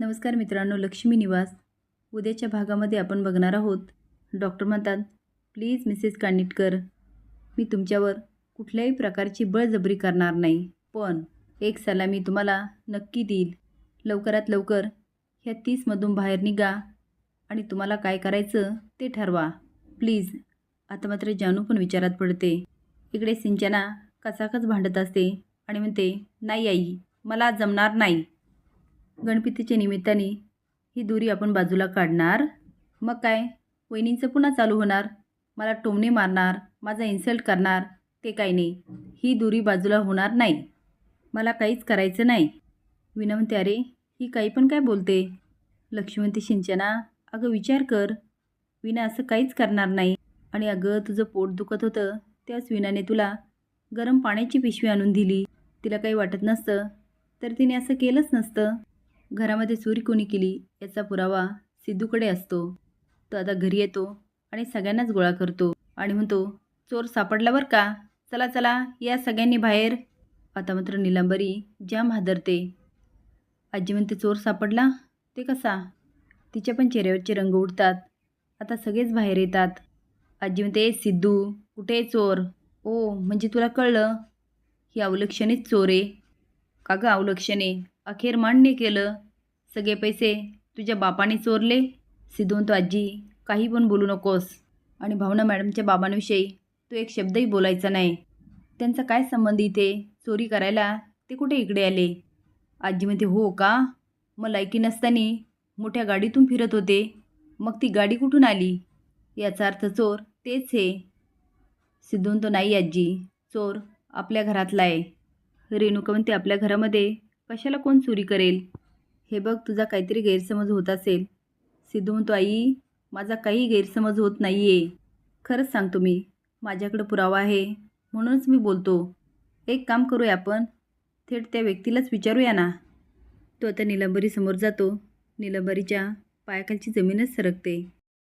नमस्कार मित्रांनो लक्ष्मी निवास. उद्याच्या भागामध्ये आपण बघणार आहोत. डॉक्टर म्हणतात प्लीज मिसेस कानिटकर मी तुमच्यावर कुठल्याही प्रकारची बळजबरी करणार नाही पण एक सल्ला मी तुम्हाला नक्की देईल. लवकरात लवकर ह्या तीसमधून बाहेर निघा आणि तुम्हाला काय करायचं ते ठरवा. प्लीज. आता मात्र जानू पण विचारात पडते. इकडे सिंचना कचाकच भांडत असते आणि म्हणते नाही आई मला जमणार नाही. गणपतीच्या निमित्ताने ही दोरी आपण बाजूला काढणार. मग काय? वहिनींचं पुन्हा चालू होणार. मला टोमणे मारणार माझा इन्सल्ट करणार ते काही नाही. ही दोरी बाजूला होणार नाही. मला काहीच करायचं नाही. विना म्हणते अरे ही काही पण काय बोलते? लक्ष्मीवंती सिंचना अगं विचार कर. विना असं काहीच करणार नाही. आणि अगं तुझं पोट दुखत होतं त्याच विनाने तुला गरम पाण्याची पिशवी आणून दिली. तिला काही वाटत नसतं तर तिने असं केलंच नसतं. घरामध्ये चोरी कोणी केली याचा पुरावा सिद्धूकडे असतो. तो आता घरी येतो आणि सगळ्यांनाच गोळा करतो आणि म्हणतो चोर सापडला बरं का? चला चला या सगळ्यांनी बाहेर. आता मात्र निलांबरी जाम हादरते. आजी म्हणते चोर सापडला? ते कसा? तिच्या पण चेहऱ्यावरचे रंग उडतात. आता सगळेच बाहेर येतात. आजी म्हणते सिद्धू कुठे आहे चोर? ओ म्हणजे तुला कळलं? ही अवलक्षणेच चोर आहे. का गं अवलक्षणे अखेर मान्य केलं. सगळे पैसे तुझ्या बापाने चोरले. सिद्धू आजी काही पण बोलू नकोस. आणि भावना मॅडमच्या बाबांविषयी तू एक शब्दही बोलायचा नाही. त्यांचा काय संबंध इथे? चोरी करायला ते कुठे इकडे आले? आजी म्हणते हो का? मग लायकी नसताना मोठ्या गाडीतून फिरत होते. मग ती गाडी कुठून आली? याचा अर्थ चोर तेच हे. सिद्धून तो नाही आजी चोर आपल्या घरातला आहे. रेणुका म्हणते आपल्या घरामध्ये कशाला कोण चोरी करेल? हे बघ तुझा काहीतरी गैरसमज होत असेल. सिद्धू म्हणतो आई माझा काही गैरसमज होत नाही आहे खरंच सांगतो मी माझ्याकडं पुरावा आहे. म्हणूनच मी बोलतो एक काम करूया आपण थेट त्या व्यक्तीलाच विचारूया ना. तो आता निलंबरीसमोर जातो. निलंबरीच्या पायाखालची जमीनच सरकते.